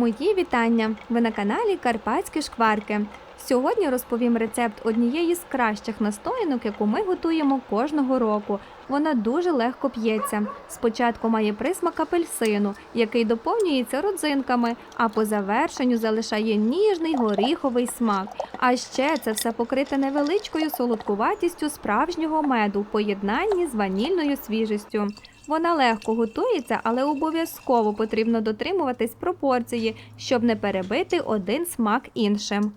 Мої вітання! Ви на каналі Карпатські шкварки. Сьогодні розповім рецепт однієї з кращих настоянок, яку ми готуємо кожного року. Вона дуже легко п'ється. Спочатку має присмак апельсину, який доповнюється родзинками, а по завершенню залишає ніжний горіховий смак. А ще це все покрите невеличкою солодкуватістю справжнього меду в поєднанні з ванільною свіжістю. Вона легко готується, але обов'язково потрібно дотримуватись пропорції, щоб не перебити один смак іншим.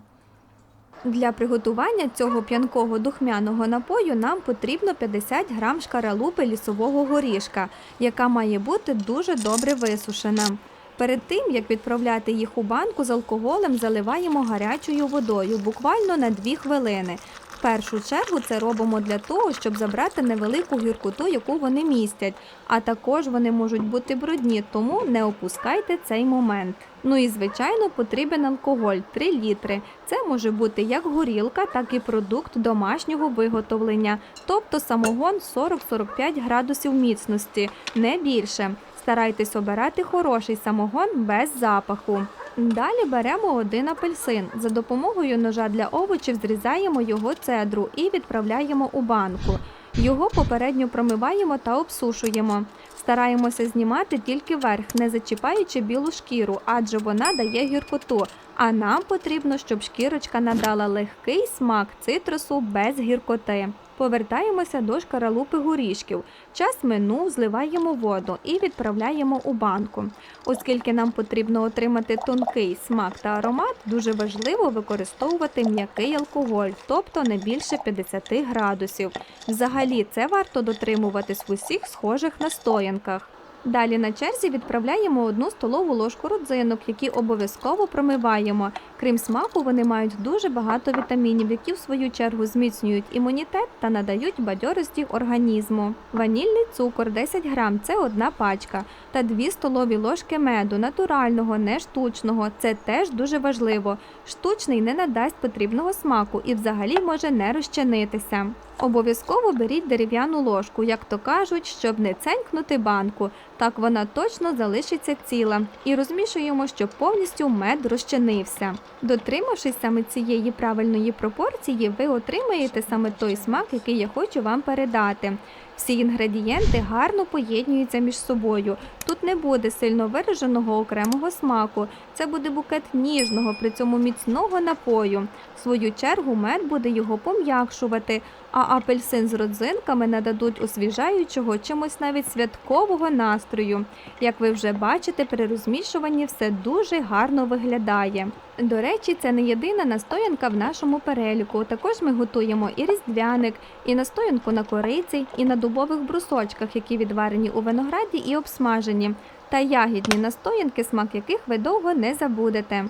Для приготування цього п'янкого духмяного напою нам потрібно 50 грам шкаралупи лісового горішка, яка має бути дуже добре висушена. Перед тим, як відправляти їх у банку з алкоголем, заливаємо гарячою водою буквально на 2 хвилини. Першу чергу це робимо для того, щоб забрати невелику гіркоту, яку вони містять. А також вони можуть бути брудні, тому не опускайте цей момент. Ну і звичайно потрібен алкоголь 3 літри. Це може бути як горілка, так і продукт домашнього виготовлення, тобто самогон 40-45 градусів міцності, не більше. Старайтесь обирати хороший самогон без запаху. Далі беремо один апельсин. За допомогою ножа для овочів зрізаємо його цедру і відправляємо у банку. Його попередньо промиваємо та обсушуємо. Стараємося знімати тільки верх, не зачіпаючи білу шкіру, адже вона дає гіркоту. А нам потрібно, щоб шкірочка надала легкий смак цитрусу без гіркоти. Повертаємося до шкаралупи горішків. Час минув, зливаємо воду і відправляємо у банку. Оскільки нам потрібно отримати тонкий смак та аромат, дуже важливо використовувати м'який алкоголь, тобто не більше 50 градусів. Взагалі це варто дотримуватись в усіх схожих настоянках. Далі на черзі відправляємо одну столову ложку родзинок, які обов'язково промиваємо. Крім смаку, вони мають дуже багато вітамінів, які в свою чергу зміцнюють імунітет та надають бадьорості організму. Ванільний цукор 10 грам це одна пачка, та 2 столові ложки меду, натурального, не штучного. Це теж дуже важливо. Штучний не надасть потрібного смаку і взагалі може не розчинитися. Обов'язково беріть дерев'яну ложку, як то кажуть, щоб не ценькнути банку. Так вона точно залишиться ціла. І розмішуємо, щоб повністю мед розчинився. Дотримавшись саме цієї правильної пропорції, ви отримаєте саме той смак, який я хочу вам передати. Всі інгредієнти гарно поєднуються між собою. Тут не буде сильно вираженого окремого смаку. Це буде букет ніжного, при цьому міцного напою. В свою чергу мед буде його пом'якшувати, а апельсин з родзинками нададуть освіжаючого чимось навіть святкового настрою. Як ви вже бачите, при розмішуванні все дуже гарно виглядає. До речі, це не єдина настоянка в нашому переліку. Також ми готуємо і різдвяник, і настоянку на кориці, і на дубових брусочках, які відварені у винограді і обсмажені, та ягідні настоянки, смак яких ви довго не забудете.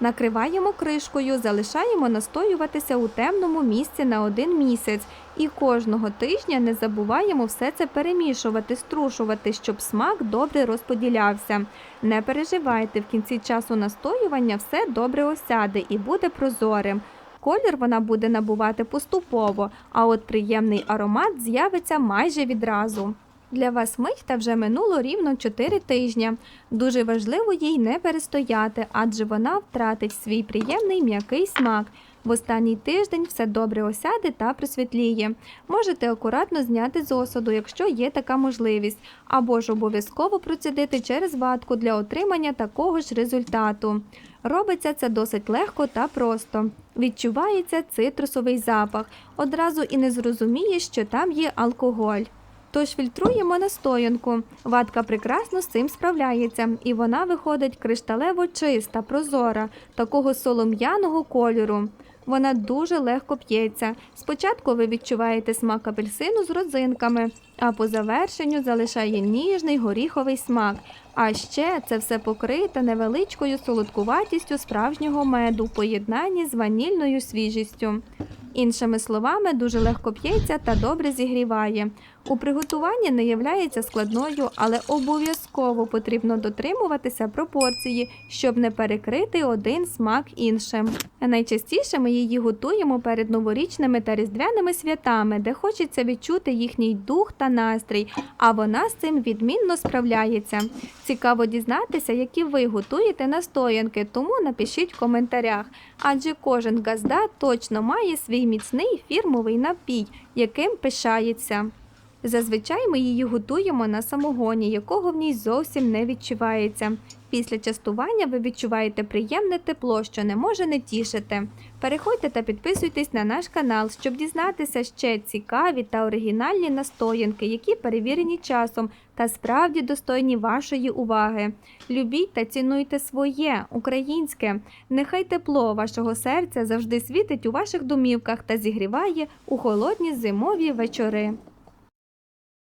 Накриваємо кришкою, залишаємо настоюватися у темному місці на один місяць і кожного тижня не забуваємо все це перемішувати, струшувати, щоб смак добре розподілявся. Не переживайте, в кінці часу настоювання все добре осяде і буде прозорим. Колір вона буде набувати поступово, а от приємний аромат з'явиться майже відразу. Для вас мить та вже минуло рівно 4 тижні. Дуже важливо їй не перестояти, адже вона втратить свій приємний м'який смак. В останній тиждень все добре осяде та просвітліє. Можете акуратно зняти з осаду, якщо є така можливість, або ж обов'язково процідити через ватку для отримання такого ж результату. Робиться це досить легко та просто. Відчувається цитрусовий запах. Одразу і не зрозумієш, що там є алкоголь. Тож фільтруємо настоянку. Ватка прекрасно з цим справляється, і вона виходить кришталево чиста, прозора, такого солом'яного кольору. Вона дуже легко п'ється. Спочатку ви відчуваєте смак апельсину з родзинками, а по завершенню залишає ніжний горіховий смак. А ще це все покрите невеличкою солодкуватістю справжнього меду в поєднанні з ванільною свіжістю. Іншими словами, дуже легко п'ється та добре зігріває. У приготуванні не являється складною, але обов'язково потрібно дотримуватися пропорції, щоб не перекрити один смак іншим. Найчастіше ми її готуємо перед новорічними та різдвяними святами, де хочеться відчути їхній дух та настрій, а вона з цим відмінно справляється. Цікаво дізнатися, які ви готуєте настоянки, тому напишіть в коментарях. Адже кожен газда точно має свій міцний фірмовий напій, яким пишається. Зазвичай ми її готуємо на самогоні, якого в ній зовсім не відчувається. Після частування ви відчуваєте приємне тепло, що не може не тішити. Переходьте та підписуйтесь на наш канал, щоб дізнатися ще цікаві та оригінальні настоянки, які перевірені часом та справді достойні вашої уваги. Любіть та цінуйте своє українське. Нехай тепло вашого серця завжди світить у ваших домівках та зігріває у холодні зимові вечори.